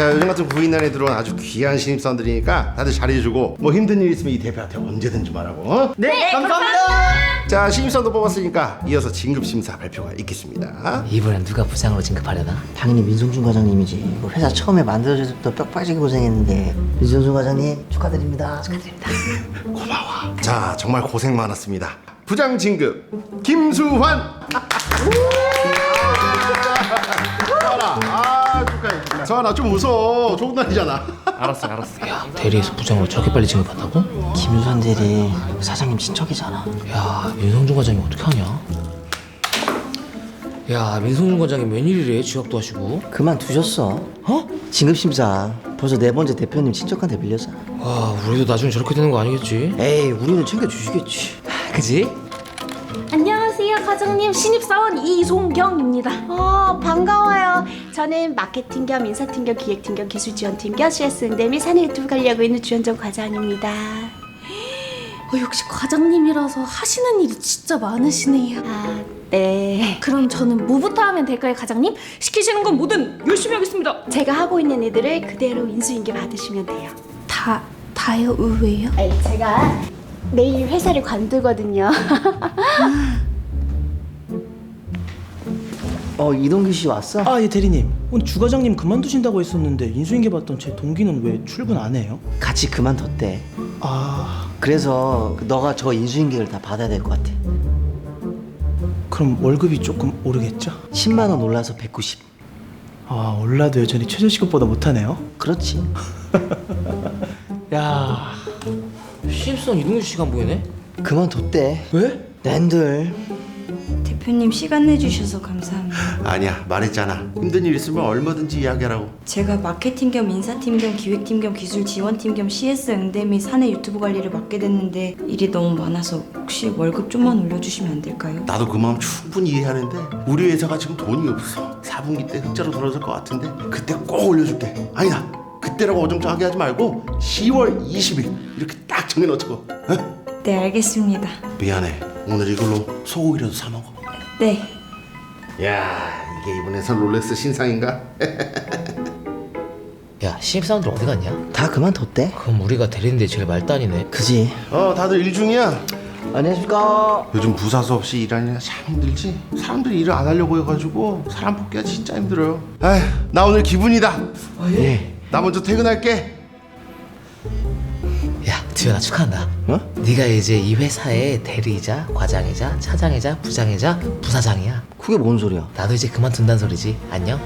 자 요즘 같은 구인난에 들어온 아주 귀한 신입사원들이니까 다들 잘해주고 뭐 힘든 일 있으면 이 대표한테 언제든지 말하고 어? 네, 감사합니다. 자 신입사원도 뽑았으니까 이어서 진급심사 발표가 있겠습니다 이번엔 누가 부장으로 진급하려나? 당연히 민성준 과장님이지. 뭐 회사 처음에 만들어질 때부터 뼈 빠지게 고생했는데 민성준 과장님 축하드립니다. 축하드립니다. 고마워 자 정말 고생 많았습니다 부장 진급 김수환 수환아 좀 웃어 좋은 날이잖아 알았어 알았어 야 대리에서 부장으로 저렇게 빨리 진급한다고? 김유선 대리 사장님 친척이잖아. 야 민성준 과장이 어떻게 하냐? 야 민성준 과장이 웬일이래 취업도 하시고 그만 두셨어. 어? 진급 심사 벌써 네 번째 대표님 친척한테 밀려서. 와 우리도 나중에 저렇게 되는 거 아니겠지? 에이 우리는 챙겨 주시겠지. 그지? 안녕하세요, 과장님. 신입사원 이송경입니다. 어. 저는 마케팅 겸 인사팀 겸 기획팀 겸 기술지원팀 겸 CS 응대 및 사내 유튜브 관리하고 있는 주현정 과장입니다. 어, 역시 과장님이라서 하시는 일이 진짜 많으시네요. 아, 네. 그럼 저는 뭐부터 하면 될까요, 과장님? 시키시는 건 뭐든 열심히 하겠습니다. 제가 하고 있는 애들을 그대로 인수인계 받으시면 돼요. 다, 다요? 왜요? 아니, 제가 내일 회사를 관두거든요. 어 이동규 씨 왔어? 아 예 대리님 오늘 주 과장님 그만두신다고 했었는데 인수인계 받던 제 동기는 왜 출근 안 해요? 같이 그만뒀대. 아 그래서 너가 저 인수인계를 다 받아야 될 것 같아. 그럼 월급이 조금 오르겠죠? 10만 원 올라서 190. 아 올라도 여전히 최저시급보다 못하네요 그렇지. 야 신입사원 이동규 씨가 안 보이네? 그만뒀대. 왜? 낸들. 대표님 시간 내주셔서 감사합니다. 아니야 말했잖아 힘든 일 있으면 얼마든지 이야기하라고 제가 마케팅 겸 인사팀 겸 기획팀 겸 기술 지원팀 겸 CS 응대 및 사내 유튜브 관리를 맡게 됐는데 일이 너무 많아서 혹시 월급 좀만 올려주시면 안 될까요? 나도 그 마음 충분히 이해하는데 우리 회사가 지금 돈이 없어 4분기 때 흑자로 돌아설 것 같은데 그때 꼭 올려줄게 아니다 그때라고 어정쩡하게 하지 말고 10월 20일 이렇게 딱 정해놓자고 어? 네 알겠습니다. 미안해 오늘 이걸로 소고기라도 사 먹어 네. 야 이게 이번에선 롤렉스 신상인가? 야 신입사원들 어디 갔냐? 다 그만뒀대. 그럼 우리가 대리인데 제일 말단이네 그지. 어 다들 일 중이야 안녕하십니까. 요즘 부사 수 없이 일하느라 참 힘들지 사람들이 일을 안 하려고 해가지고 사람 뽑기가 진짜 힘들어요 아휴 나 오늘 기분이다 예. 나 먼저 퇴근할게 야 두현아 축하한다 어? 네가 이제 이 회사의 대리이자 과장이자 차장이자 부장이자 부사장이야 그게 뭔 소리야? 나도 이제 그만둔다는 소리지 안녕